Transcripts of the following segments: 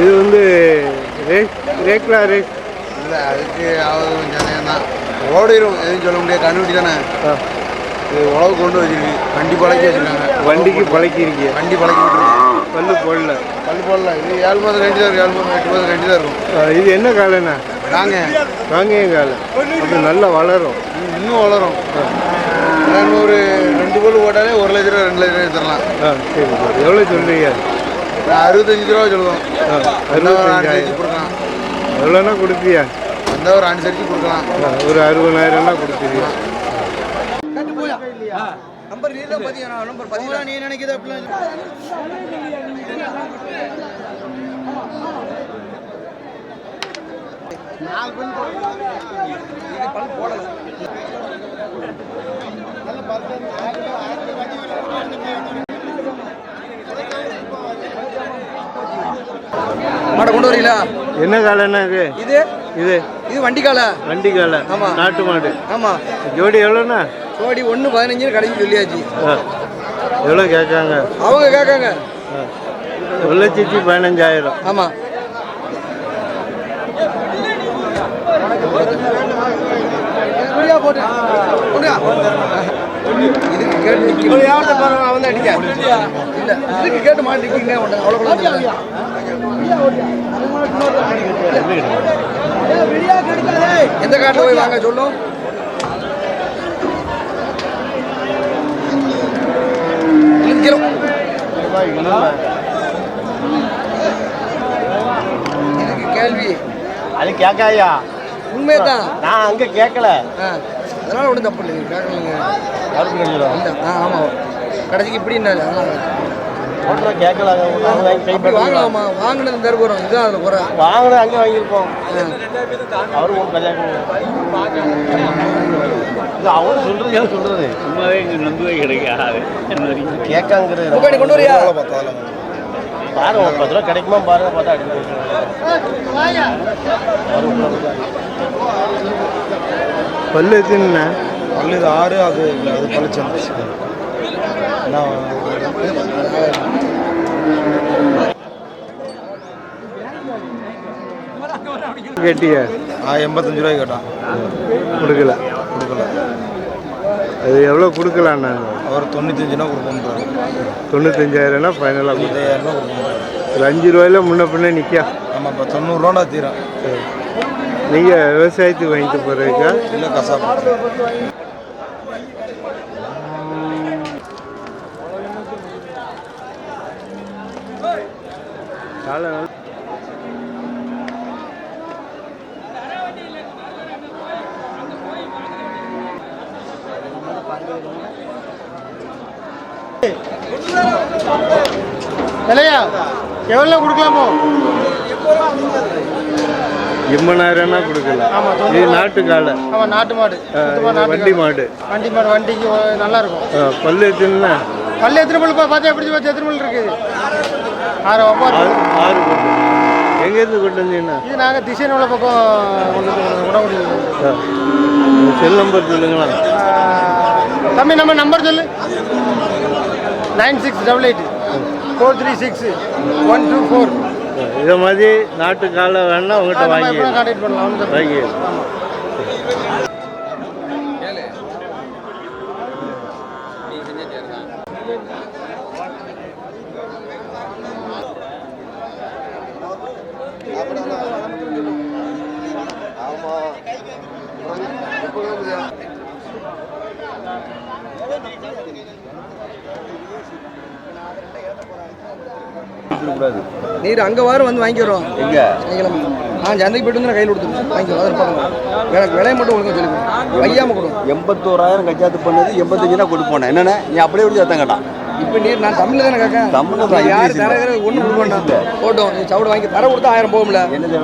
இது வந்து rack rekla rack? இல்லை அதுக்கு ஆகுது கொஞ்சம் தான் ஓடிடும் எதுவும் சொல்ல முடியாது. கண்டுபிடி தானே? இது உழவு கொண்டு வச்சிருக்கு. வண்டி பழக்கி வச்சிருக்காங்க. வண்டிக்கு பழக்கிருக்கீங்க வண்டி பழக்கி பல்லு போடல. பல் போடல. இது ஏழு மாதம் கண்டி தான் இருக்கும் ஏழு மாதம் எட்டு மாதம் கண்டி தான் இருக்கும் இது என்ன காலைண்ணா? நாங்க காங்கேயம் காலை அது நல்லா வளரும். இன்னும் வளரும். நான் ஒரு ரெண்டு பல் போட்டாலே ஒரு லட்ச ரூபா ரெண்டு லட்ச ரூபா தரலாம். ஆ சரி சரி. எவ்வளோ சொல்கிறீங்க நான் அறுபத்தஞ்சு ரூபா சொல்லுவோம். அறுபத்தஞ்சாயிரம் கொடுக்கலாம். எவ்வளோனா கொடுப்பியா? அந்த ஒரு அனுசரித்து கொடுக்கலாம். ஆ, ஒரு அறுபதாயிரம்னா கொடுத்துருவியா நம்பர் நீ தான் பார்த்தீங்கன்னா நம்பர் பதிமூணா நீ நினைக்கிது அப்படிலாம் மாட்டை கொண்டு வரீங்களா? என்ன காலைண்ணா இது? இது? இது. இது வண்டி காலை வண்டி காலை. ஆமா. நாட்டு மாடு. ஆமாம் ஜோடி எவ்வளோண்ணா? ஜோடி ஒன்று பதினஞ்சுன்னு கடைக்கு சொல்லியாச்சு. எவ்வளோ கேட்காங்க? அவங்க கேட்காங்க. ஒரு லட்சத்தி பதினஞ்சாயிரம். ஆமாம் இதுக்கு கேட்டு நிக்க. அவன் அடிக்க இல்ல. இதுக்கு கேட்டு அவ்வளோ எந்த காட்டில் போய் வாங்க சொல்லும் இதுக்கு கேள்வி. அது கேட்காயா உண்மைதான். நான் அங்கே கேட்கல ஆ அதனால ஒன்றும் தப்பு இல்லைங்க. கேட்கலங்க ஆ ஆமாம் கடைசிக்கு இப்படி இருந்தாரு. அதனால. கேட்கல அப்படி வாங்கலாமா? வாங்கினது தர போகிறோம் இதுதான் அதில் குறை வாங்கின அங்கே வாங்கியிருப்போம். அவரும் கல்யாணம் இது அவரும் சொல்றது ஏன் சொல்றது? சும்மாவே இங்கே நம்பவே கிடைக்காது. என்ன கேட்காங்கிறது கொண்டு வரியா? பாருங்க ஒரு பத்து ரூபா கிடைக்குமா பாருங்க பார்த்தா அடிக்க பல்லு எத்தனை பல்லு இது ஆறு அது இல்லை அது பழிச்சம் கேட்டிய? ஆ எண்பத்தஞ்சு ரூபாய்க்கு கேட்டான். கொடுக்கல. கொடுக்கல. அது எவ்வளோ கொடுக்கலாம் நான் அவர் தொண்ணூத்தஞ்சு ரூபா கொடுக்கணுன்றாரு தொண்ணூத்தஞ்சாயிரம்னா ஃபைனலாக ரூபா கொடுக்கணும். ஒரு அஞ்சு ரூபாயில முன்ன பின்ன நிற்கா ஆமாம் இப்போ தொண்ணூறுரூவாண்டா தீரும். நீங்கள் விவசாயத்துக்கு வாங்கிட்டு போகிறதுக்கா இல்லை கசாப்பு காலை நல்ல- விலையா எவ்வளோ கொடுக்கலாமோ எண்பதாயிரம்னா தொண்ணூறு இது நாட்டு காலை ஆமாம் நாட்டு மாடு வண்டி. மாடு. வண்டி மாடு வண்டிக்கு நல்லா இருக்கும் பல்லு எத்தனைண்ணா? பல்லு எத்தனை பல்லு? பார்த்தா எப்படி பார்த்து எத்தனை பல்லு இருக்குது? ஆறு ஒம்பது. ஆறு கொண்டு எங்கேருந்து கொண்டு வந்தீங்கண்ணா? இது நாங்கள் திசைன் உள்ள பக்கம் கொண்டு. உங்க செல் நம்பர் சொல்லுங்களா? தம்பி நம்ம நம்பர் சொல்லு. Nine six double eight four three six one two four. இதை மாதிரி நாட்டு காலை வேணா உங்கள்கிட்ட வாங்கி வாங்கி இல்லை. ஆமாம் நீர் அங்கே வாரம் வந்து வாங்கிக்கிறோம். எங்க? வாங்கிக்கலாம் ஆ சந்தைக்கு போயிட்டு வந்து நான் கையில் கொடுத்துருவோம் வாங்கிக்கலாம் அதை எனக்கு விலையை மட்டும் ஒழுங்கா சொல்லி வையாமல் கொடுங்க. எண்பத்தோராயிரம் கச்சாத்து பண்ணது எண்பத்தஞ்சுனா கொடுப்போனே என்னண்ணே? நீ அப்படியே விட்டு சத்தம் கேட்டான். இப்போ நீ நான் தமிழ்ல தானே கேட்கேன். தமிழ்ல தான், யார் இங்கிலீஷ்ல. தர ஒன்று கொடுக்க போட்டோம். நீ சவுடு வாங்கி தர கொடுத்தா ஆயிரம் போகும்ல. எண்பத்தி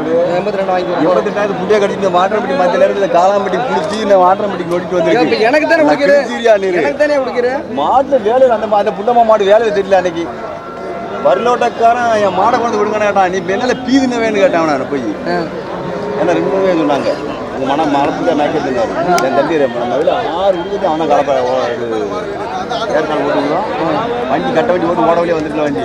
ரெண்டு வாங்கி எண்பத்தெட்டாயிரம் புட்டியா கடிச்சு இந்த வாட்டரப்பட்டி மற்ற நேரத்தில் காலாம்பட்டி குளிச்சு இந்த வாட்டரப்பட்டி ஓடிட்டு வந்து எனக்கு தானே கொடுக்குறேன் சீரியா நீர்? எனக்கு தானே கொடுக்குறேன் மாட்டுல வேலை அந்த அந்த புண்டமா மாடு வேலையை தெரியல அன்னைக்கு. வரலோட்டக்காரன் என் மாடை கொண்டு விடுங்க கேட்டான். நீ என்னால பீதுன வேணும்னு கேட்டான் நான் போய். ஏன்னா ரெண்டு மூணு பேர் சொன்னாங்க. உங்க மனம் மலப்புக்கு மேய்க்க தின்னாரு என் தம்பி நம்ம அதில் ஆறு விடுக்கிறது அவனை கலப்ப ஏற்காடு ஓட்டுக்கிறோம் வண்டி கட்ட வண்டி ஓட்டு ஓட வழியாக வந்துட்டு வண்டி.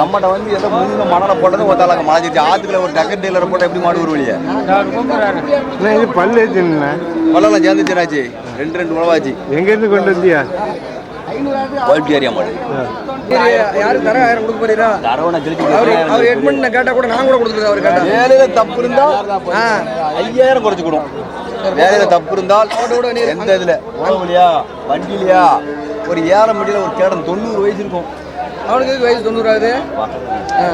நம்மகிட்ட வந்து ஏதோ முன்ன மணலை போட்டது ஒத்தாளாங்க மழைச்சிருச்சு ஆத்துக்குள்ள ஒரு டக்கர் டீலரை போட்டால் எப்படி மாடு ஒரு வழியா இது பல்லு பழம் சேர்ந்துச்சுனாச்சு ரெண்டு ரெண்டு உழவாச்சு. எங்கேருந்து கொண்டு வந்தியா? குவாலிட்டி ஏரியா மாடு. சரி, யாரு தர ஆயிரம் கொடுக்க போறீரா? தரவனை கிழிச்சு அவர் அவர் கேட்டா கூட நான் கூட கொடுக்குறது அவர் கேட்டா. வேலையில தப்பு இருந்தால் ஐயாயிரம் குறைச்சிக்கணும் வேலையில தப்பு இருந்தால் எந்த இதுல? உழவுலையா வண்டிலையா? ஒரு ஏழை மடியில ஒரு கேடன் தொண்ணூறு வயசு இருக்கும். அவனுக்கு வயசு தொண்ணூறு ஆகுது?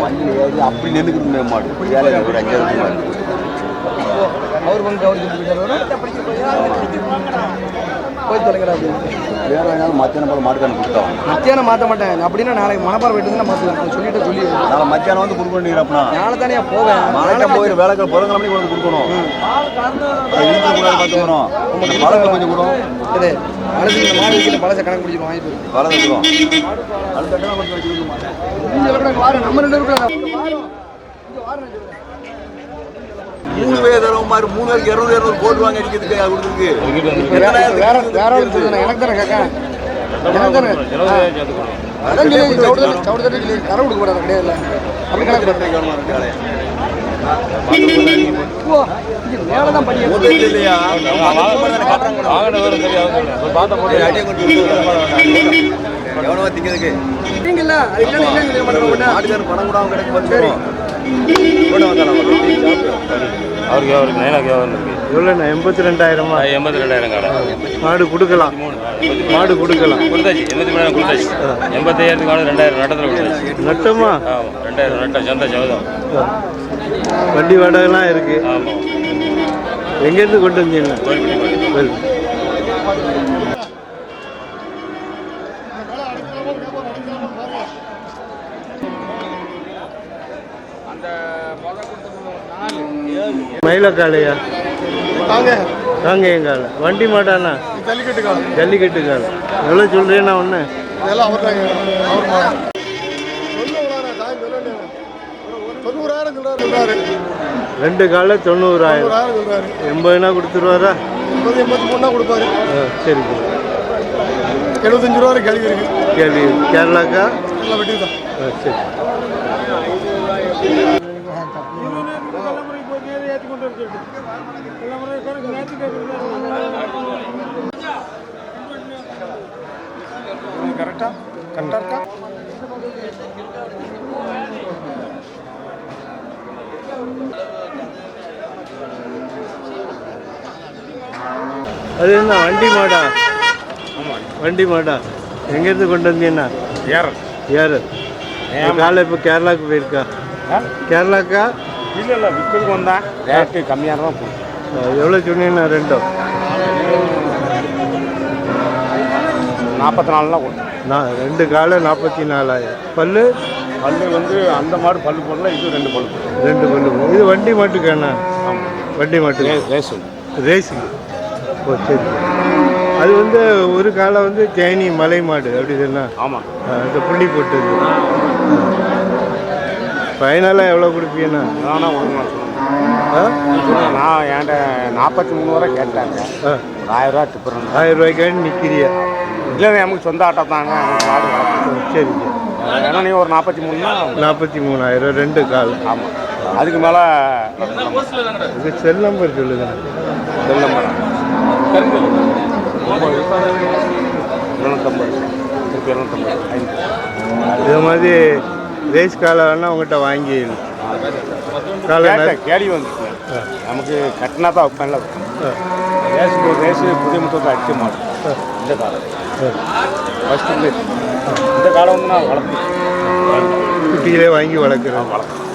வண்டியில ஏறி அப்படி நின்றுக்கிட்டு மாடு. வேலையில ஒரு அஞ்சாயிரம் அவர் பங்கு அவர். போய் தொலைங்கடா அப்படின்னு வேற வேணாலும் மத்தியானம் போல மாட்டுக்கான கொடுத்தோம் மத்தியானம் மாற்ற மாட்டேன். அப்படின்னா நாளைக்கு மணப்பாறை போயிட்டு வந்து நான் மாற்றுவேன் சொல்லிட்டு சொல்லி. நாளை மத்தியானம் வந்து கொடுக்க வேண்டியப்பனா நாளை தானே போவேன். மழைக்க போயிரு வேலைக்கு பிறந்த மணிக்கு கொண்டு கொடுக்கணும் பார்த்துக்கணும். பழங்கள் கொஞ்சம் கூட சரி அழைச்சி இந்த மாடு வைக்கிற பழச கணக்கு பிடிச்சிடும் வாங்கி போயிரு. பழம் கொடுக்கும் அடுத்த வாரம் நம்ம ரெண்டு பேரும் மூணு பேர் தரவு மாதிரி மூணு பேருக்கு இரநூறு இரநூறு போட்டு வாங்க அடிக்கிறதுக்கு கொடுத்துருக்கு. எனக்கு தானே கேட்க எனக்கு தானே அதான் சொல்லி கரை கொடுக்க கூடாது கிடையாது அப்படி கணக்கு பண்ணுறேன் ஓ இங்க மேலே அவருக்கு அவருக்கு எவ்வளோ இருக்கு? எவ்வளோண்ணா? எண்பத்தி ரெண்டாயிரமா எண்பத்தி ரெண்டாயிரம் கடை. மாடு கொடுக்கலாம். மாடு கொடுக்கலாம். கொடுத்தாச்சு. எண்பத்தி மூணாயிரம் கொடுத்தாச்சு எண்பத்தாயிரத்துக்கு ஆளு ரெண்டாயிரம் நட்டத்தில் கொடுத்தாச்சு. நட்டமா? ஆமாம் ரெண்டாயிரம் நட்டம் சந்தா சவதம் வண்டி வாடகைலாம் இருக்கு. ஆமாம் எங்கேருந்து கொண்டு வந்தீங்க? வெல். மயிலக்காளையா காங்கேயங்கால வண்டி மாட்டானா? ஜல்லிக்கட்டு ஜல்லிக்கட்டு காலம் எவ்வளோ சொல்கிறேன்னா ஒன்று இதெல்லாம் அவர் ரெண்டு கால தொண்ணூறாயிரம். எண்பதுனா கொடுத்துருவாரா? எண்பது எண்பத்தி மூணா கொடுப்பாரு சரி எழுபத்தஞ்சு ரூபா கேள்வி இருக்கு. கேள்வி. கேரளாக்கா? எல்லாம் வெட்டி தான் சரி. கரெக்டா கரெக்டா இருக்கா? அது என்ன வண்டி மாடா? வண்டி மாடா. எங்கேருந்து கொண்டு வந்தீங்கன்னா? யார்? யார்? காலை இப்போ கேரளாவுக்கு போயிருக்கா? கேரளாக்கா? இல்லை இல்லை விற்கிறதுக்கு வந்தேன் ரேட்டு கம்மியாக தான் போகும். எவ்வளோ சொன்னீங்கன்னா ரெண்டும்? நாற்பத்தி நாலுலாம் கொடுத்தேன் நான் ரெண்டு காலை நாற்பத்தி நாலாயிரம் பல்லு? பல்லு வந்து அந்த மாடு பல்லு போடல இது ரெண்டு போடலாம் ரெண்டு பல்லு இது வண்டி மாட்டுக்காண்ணா வண்டி மாட்டுக்கு. ரேஸ் ரேஸுக்கு ஓ சரி அது வந்து ஒரு காலை வந்து தேனி மலை மாடு அப்படி தானே? ஆமாம் அந்த புள்ளி போட்டது. ஃபைனலாக எவ்வளோ கொடுப்பீங்கண்ணா? நானா ஆ? சொல்லுவேன் நான் என்கிட்ட நாற்பத்தி மூணு வரை கேட்டாங்க. ஒரு ஆயிரம் ரூபா டிப்பர் ஆயிரம் ரூபாய்க்காண்டி நிற்கிறியா இல்லை நமக்கு சொந்த ஆட்டோ தாங்க வளர்க்குறோம். சரி. ஏன்னா நீ ஒரு நாற்பத்தி மூணுனா நாற்பத்தி மூணாயிரம் ரெண்டு கால். ஆமாம் அதுக்கு மேலே இது செல் நம்பர் சொல்லுங்க. Cell number. இருநூத்தம்பது. திருப்பி இருநூத்தம்பது. ஐந்து இது மாதிரி ரேஸ் காலை வேணால் உங்கள்கிட்ட வாங்கி கேள்வி வந்துச்சு. நமக்கு கட்டினா தான் வைப்பேன்ல. ஒரு ரேஸு புதிய முத்தத்தை அடிக்க மாட்டேன் இந்த காலம் ஃபஸ்ட்டு இந்த காலம் வந்து நான் குட்டிகளே வாங்கி வளர்க்குறேன். வளர்த்து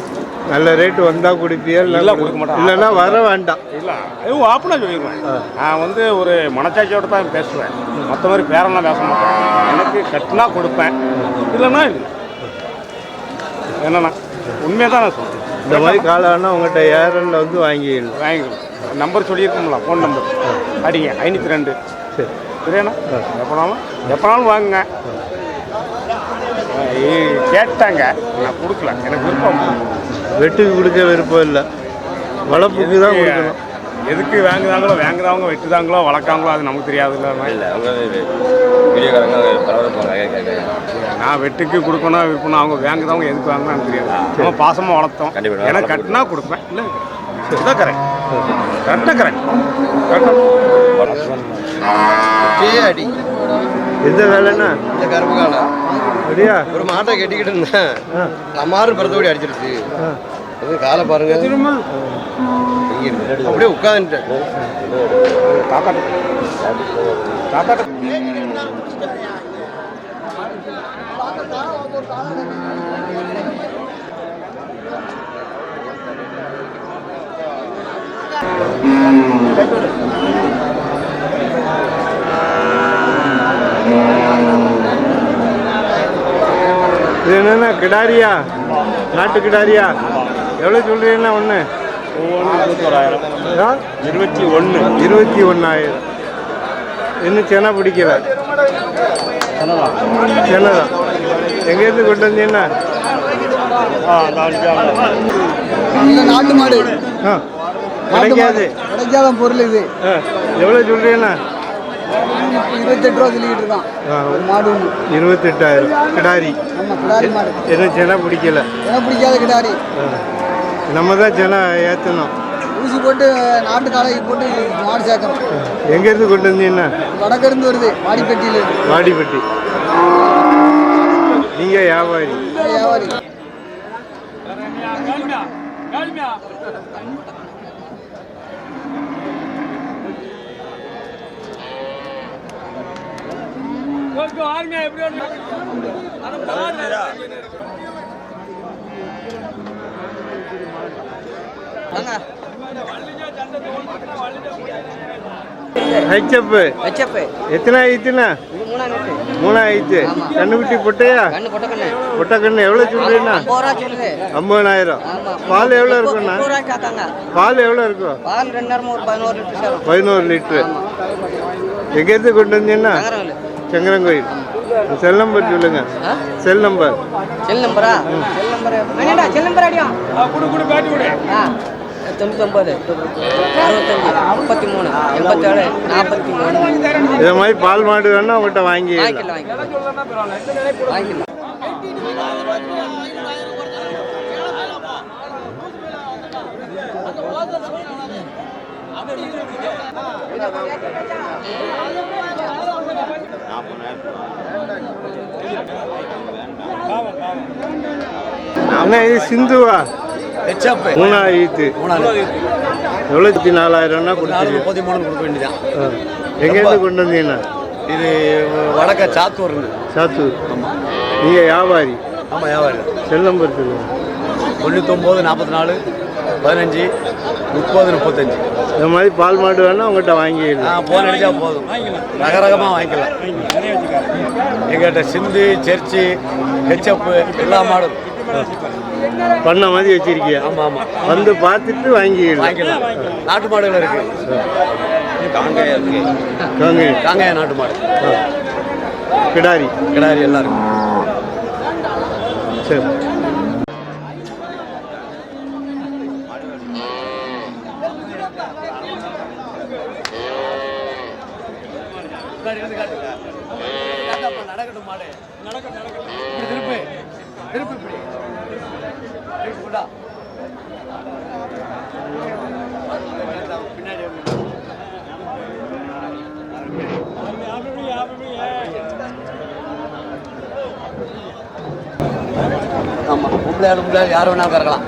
நல்ல ரேட்டு வந்தால் கொடுப்பியா இல்லை, கொடுக்க மாட்டேன். இல்லைன்னா வர வேண்டாம். இல்லை இது ஓப்பனாக சொல்லிடுவேன். நான் வந்து ஒரு மனச்சாட்சியோட தான் பேசுவேன். மற்ற மாதிரி பேரெல்லாம் பேச மாட்டேன். எனக்கு கட்டினா கொடுப்பேன். இல்லைன்னா இல்லை. என்னண்ணா உண்மையை தான் நான் சொல்கிறேன் இந்த மாதிரி காலானா உங்கள்கிட்ட ஏரலில் வந்து வாங்கிடலாம். வாங்கிக்கலாம் நம்பர் சொல்லியிருக்கோம்ல ஃபோன் நம்பர் அடிங்க ஐநூற்றி ரெண்டு. சரி. சரியாண்ணா எப்போனாலும் எப்போனாலும் வாங்குங்க. கேட்டாங்க. நான் கொடுக்கல. எனக்கு விருப்பம். வெட்டுக்கு கொடுக்க விருப்பம் இல்லை. வளர்ப்புக்கு தான் கொடுக்கணும். எதுக்கு வாங்குறாங்களோ வாங்குறவங்க வெட்டுதாங்களோ வளர்க்காங்களோ அது நமக்கு தெரியாது இல்லை நான் வெட்டுக்கு கொடுக்கணும் விற்பணும் அவங்க வாங்குறவங்க எதுக்கு வாங்கினான்னு தெரியாது. நம்ம பாசமாக வளர்த்தோம். கண்டிப்பா. எனக்கு கட்டினா கொடுப்பேன். இல்லை இதுதான் கரெக்ட். கரெக்டாக கரெக்ட். கரெக்டாக அடி எந்த வேலைன்னா? இந்த கருப்பு காலம் அப்படியா? ஒரு மாட்டை கட்டிக்கிட்டு இருந்தேன். அம்மாறு பரத்தோடி அடிச்சிருச்சு. அது காலை பாருங்க. அப்படியே உட்காந்துட்டேன் தாத்தாட்ட. தாத்தாட்ட. இது என்னென்ன கிடாரியா? நாட்டு கிடாரியா? எவ்வளோ சொல்கிறீங்கன்னா ஒன்று இருபத்தி ஒன்று இருபத்தி ஒன்றாயிரம் இன்னும் சென பிடிக்கல. சென்னதான் எங்கேருந்து கொண்டு வந்தீங்கன்னா? நாட்டு மாடு. ஆ. கிடைக்காது. கிடைக்காத பொருள் இது. எவ்வளோ சொல்கிறீங்கன்னா இருபத்தெட்டு ரூபா சொல்லிக்கிட்டு இருக்கான் ஒரு மாடு ஒன்று இருபத்தெட்டாயிரம். கிடாரி. நம்ம கிடாரி மாடு. இன்னும் சென பிடிக்கல. எனக்கு பிடிக்காத கிடாரி. நம்ம தான் சென ஏற்றணும் ஊசி போட்டு நாட்டு காலைக்கு போட்டு மாடு சேர்க்கணும். எங்கேருந்து கொண்டு வந்தீங்கன்னா வடக்கிருந்து வருது வாடிப்பட்டியில வாடிப்பட்டி. நீங்கள் வியாபாரி. வியாபாரி. ஹெச்எப் ஹெச்எப் எத்தனை ஆயிடுச்சுண்ணா? மூணா ஆயிடுச்சு. கண்ணுக்குட்டி பொட்டையா? கண்ணு பொட்ட கண்ணு பொட்டை கண்ணு எவ்வளோ சொல்லுது. ஐம்பதாயிரம் பால் எவ்வளோ இருக்குண்ணா பால் எவ்வளோ இருக்கும்? பதினோரு லிட்டர் சேரும் பதினோரு லிட்ரு எங்கேருந்து கொண்டு வந்தீங்கன்னா? சங்கரங்கோயில். செல் நம்பர் சொல்லுங்க? Cell number. செல் நம்பரா? செல் நம்பர் செல் நம்பர் அடியும் கொடு கொடு பேட்டி தொண்ணூத்தொம்பது அறுபத்தஞ்சு மூணு எண்பத்தேழு நாற்பத்தி மூணு இதை மாதிரி பால் மாடு வேணா உங்கள்கிட்ட வாங்கி வாங்கிக்கலாம் வாங்கிக்கலாம். வாங்கிக்கலாம். அண்ணா இது சிந்துவா? மூணாயிரத்து எவ்வளோத்தி நாலாயிரம்னா கொடுத்துருக்கீங்க. முப்பத்தி மூணு கொடுக்க வேண்டியதான் எங்கேருந்து கொண்டு வந்தீங்கன்னா இது வடக்க சாத்தூர்னு. சாத்தூர். நீங்கள் வியாபாரி? ஆமாம் வியாபாரி. செல் நம்பர் தொண்ணூத்தொம்பது நாற்பத்தி நாலு பதினஞ்சு முப்பது முப்பத்தஞ்சு. இந்த மாதிரி பால் மாடு வேணா உங்கள்கிட்ட வாங்கிடலாம். ஃபோன் அடித்தா போதும். ரக ரகமாக வாங்கிக்கலாம். எங்கள்கிட்ட சிந்து சர்ச்சி ஹெச்எப்பு எல்லா மாடும். பண்ண மாதிரி வச்சிருக்கியா? ஆமாம் ஆமாம் வந்து பார்த்துட்டு வாங்கிடலாம். வாங்கிக்கலாம் நாட்டு மாடுகள் இருக்கு. காங்காயம் இருக்கு. வாங்க காங்காய நாட்டு மாடு. கிடாரி. கிடாரி எல்லாம் இருக்கு. சரி. பொம்பளை ஆளு யார் வேணாலும் கறக்கலாம்.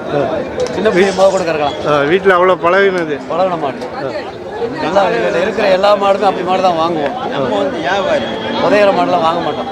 சின்ன போக கூட கறக்கலாம். வீட்டில் அவ்வளோ பழகினது. பழகின மாடு. இதில் இருக்கிற எல்லா மாடுமே அப்படி மாடு தான் வாங்குவோம். நம்ம வந்து வியாபாரி. புதையிற மாடுலாம் வாங்க மாட்டோம்.